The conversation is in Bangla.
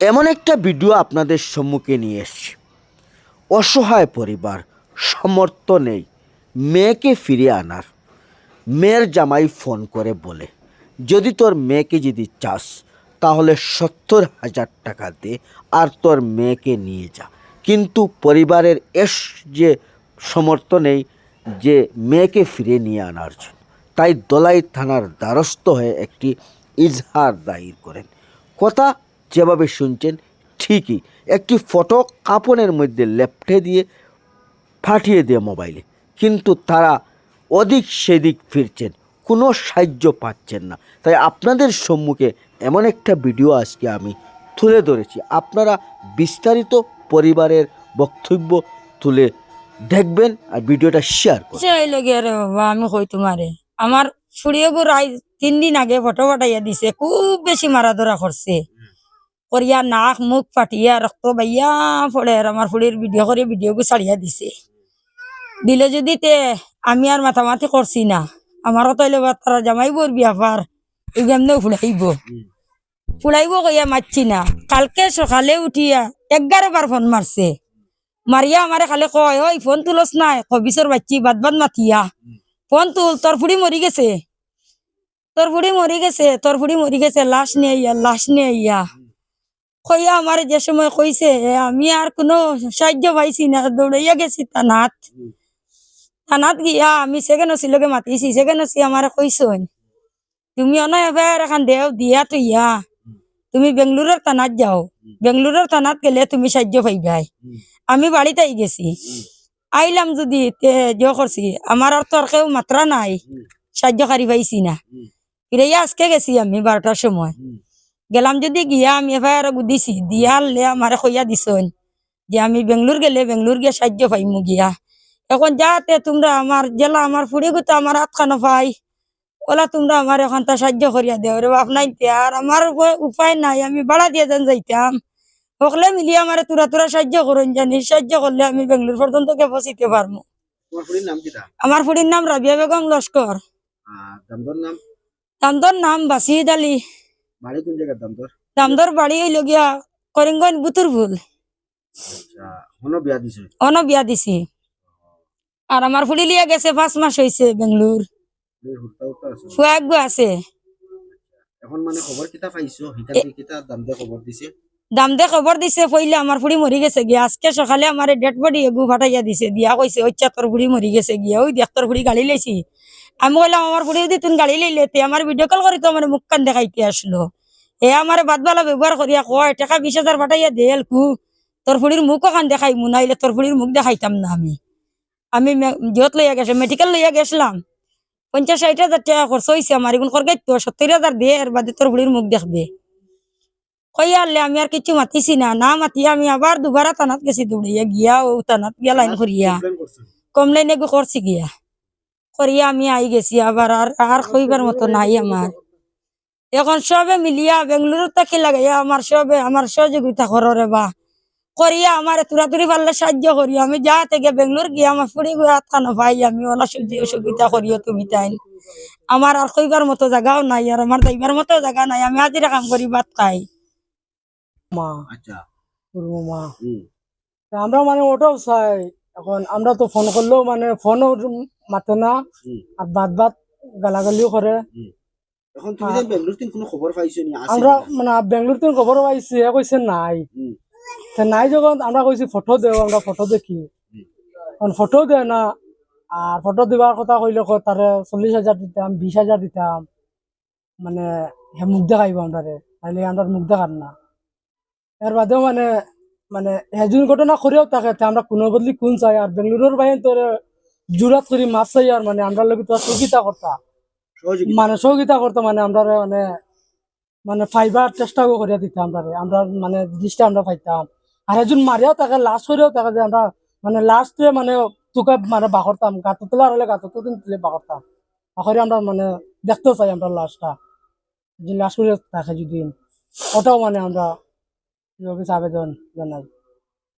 এমন একটা ভিডিও আপনাদের সম্মুখে নিয়ে এসছি। অসহায় পরিবার সমর্থ নেই, মেয়েকে ফিরিয়ে আনার। মেয়ের জামাই ফোন করে বলে, যদি তোর মেয়েকে যদি চাস, তাহলে সত্তর হাজার টাকা দে আর তোর মেয়েকে নিয়ে যা। কিন্তু পরিবারের এস যে সমর্থ নেই, যে মেয়েকে ফিরে নিয়ে আনার জন্য। তাই দলাই থানার দ্বারস্থ হয়ে একটি ইজহার দায়ের করেন। কথা যেভাবে শুনছেন, ঠিকই। একটি ফটো কাপড়ের মধ্যে লেপটে দিয়ে ফাটিয়ে দেয় মোবাইলে। কিন্তু তারা অধিক সেদিক ফিরছেন, কোনো সাহায্য পাচ্ছেন না। তাই আপনাদের সম্মুখে এমন একটা ভিডিও আজকে আমি তুলে ধরেছি। আপনারা বিস্তারিত পরিবারের বক্তব্য তুলে দেখবেন আর ভিডিওটা শেয়ার করবেন। আমি কই তোমারে? আমার ফুড়িয়ে গো রাই তিন দিন আগে ফটো ফাটাইয়া দিছে, খুব বেশি মারা ধরা করছে। করিয়া নাক, মুখ ফাটিয়া রক্ত বাইয়া আর আমার ফুড়ির ভিডিও করে ভিডিও গো ছাড়িয়া দিছে। দিলে যদি তে আমি আর মাথামাথি করছি না আমারও তাইলে বা তারা জামাইবর বিয়া পার এই এমনি ফুড়াইব ফুড়াইব কইয়া মারছি না। কালকে সকালে উঠিয়া এগারো বার ফোন মারছে মারিয়া আমারে খালি কয় ওই ফোন তুলস নাই কবিসর বাচ্চি বাদ বাদ মাতিয়া। ফোন তুল তোর ফুড়ি মরি গেছে। তোর ফুড়ি মরি গেছে তোর ফুড়ি মরি গেছে, লাশ নিয়ে আইয়া, লাশ নিয়ে আইয়া। কইয়া আমার যে সময় কইছে আমি আর কোনো সাহায্য পাইছি না দৌড়াইয়া গেছি তানাত থানাত গিয়া আমি সেকেন্ড ওসিলকে মাতিছি সেকেন্ড ওসি আমার কইসন তুমি অন এবার এখন দেও দিয়া তো ইয়া। তুমি বেঙ্গলোরের থানাত যাও বেঙ্গলোরের থানাত গেলে তুমি সাহায্য পাইবাই। আমি বাড়িতে গেছি। আইলাম যদি জ করছি আমার আর তোর কেউ মাত্রা নাই সাহায্যকারী পাইছি না। ফিরে আজকে গেছি আমি বারোটার সময়। গেলাম যদি গিয়া আমি এফআইআর দিছি দিয়া লে আমার কইয়া দিছন যে আমি বেঙ্গলোর গেলে বেঙ্গলোর গিয়ে সাহায্য পাইমু গিয়া। এখন যাতে তোমরা আমার জেলা আমার ফুড়ি গুতো আমার হাত খানো পাই। ওলা তোমরা আমার এখন তা সাহায্য করিয়া দেও। রে বাপ নাই আর আমার উপায়- নাই। আমি ভাড়া দিয়ে যেন যাইতাম। সকলে মিলিয়ে আমার তোরা তোরা সাহায্য করুন জানি সাহায্য করলে আমি বেঙ্গলোর পর্যন্ত কে পৌঁছিতে পারব আমার ফুড়ির নাম রাবিয়া বেগম লস্কর আর দামদর নাম? বাসিদ আলী। বাড়ি কোন জায়গার দামদর দামদর বাড়ি হইল গিয়া করিমগঞ্জ বুতুরভুল আচ্ছা বিয়া দিছে? অন বিয়া দিছি। আর আমার ফুলি লিয়া গেছে পাঁচ মাস হয়েছে বেঙ্গলোর। আছে। এখন মানে খবর কিতা পাইছো? হিকার কিতা দাম দিয়ে খবর দিছে? দাম দে খবর দিছে পইলে আমার ফুড়ি মরি গেছে গিয়া। আজকে সকালে আমার ডেড বডি এগু ফাটাইয়া দিছে। দিয়া কইছে ওচ্চা তোর ফুড়ি মরি গেছে গিয়া। ওই দেখ তোর ফুড়ি গাড়ি লাইছি আমি কইলাম আমার ফুড়ি যদি তুই গাড়ি লাইলে আমার ভিডিও কল করি তো আমার মুখ কান দেখাইতে আসলো। এ আমার বাদবালা ব্যবহার করিয়া কয় টাকা বিশ হাজার ফাটাইয়া দেল কু তোর ফুড়ির মুখও খান দেখাই মুনাইলে তোর ফুড়ির মুখ দেখাইতাম না আমি। আমি জিহত লইয়া গেছে মেডিকেল লইয়া গেছিলাম। পঞ্চাশ ষাট হাজার টাকা খরচ হয়েছে আমার এখন খরগাই তো সত্তর হাজার দে এর বাদে তোর ফুড়ির মুখ দেখবে। কইয়া আনলে আমি আর কিছু মাতিছি না না মাতিয়া আমি আবার দুবার তানাত গেছি দৌড়িয়া গিয়া ও তানাত গিয়া লাইন করিয়া কমলাইন করছি গিয়া। করিয়া আমি আই গেছি আবার আর আর কইবার মতো নাই আমার। এখন সবে মিলিয়া বেঙ্গলুরু থাকি লাগাইয়া আমার সবে আমার সহযোগিতা কররে বা। করিয়া আমার তুরাতুরি পারলে সাহায্য করিয়া আমি যা থেকে বেঙ্গলোর গিয়া আমার ফুড়ি গুয়া খানো ভাই আমি ওলা সহযোগিতা করিও তুমি তাই আমার আর কইবার মতো জায়গাও নাই আর আমার যাইবার মতো জায়গা নাই। আমি হাজিরা কাম করি ভাত খাই। মা। আচ্ছা। মা আমরা মানে ওটাও চাই। এখন আমরা তো ফোন করলেও মানে ফোনও মাতে না। আর বাদ বাদ গালাগালিও করে এখন তুমি যে বেঙ্গলোর থেকে কোনো খবর পাইছো নি? আমরা মানে বেঙ্গলোর থেকে খবর পাইছি এ কইছে নাই। তা নাই যখন আমরা কইছি ফটো দেও আমরা ফটো দেখি। এখন ফটো দেয় না আর ফটো দিবার কথা কইলে তারে চল্লিশ হাজার দিতাম বিশ হাজার দিতাম। মানে মুখ দেখাইব আমরা তাইলে আমরা মুখ দেখার না। এর বাদেও মানে মানে হেজুন ঘটনা করেও থাকে আমরা কোনো বদলি কোন চাই আর বেঙ্গলোরের বাইরে তোর জুরাত করি মাছ চাই আর মানে আমরা লোক তো সহযোগিতা করতা মানে সহযোগিতা করতে মানে আমরা মানে মানে ফাইবার চেষ্টা করিয়া দিতাম আমরা আমরা মানে জিনিসটা আমরা পাইতাম। আর একজন মারিয়াও তাকে লাশ করেও তাকে যে আমরা মানে লাস্টে মানে তোকে মানে বাকরতাম গাত তোলা হলে গাত তুলে বাকরতাম বাকরে আমরা মানে দেখতেও চাই আমরা লাশটা যে লাশ করে থাকে যদি ওটাও মানে আমরা অফিস আবেদন জানাই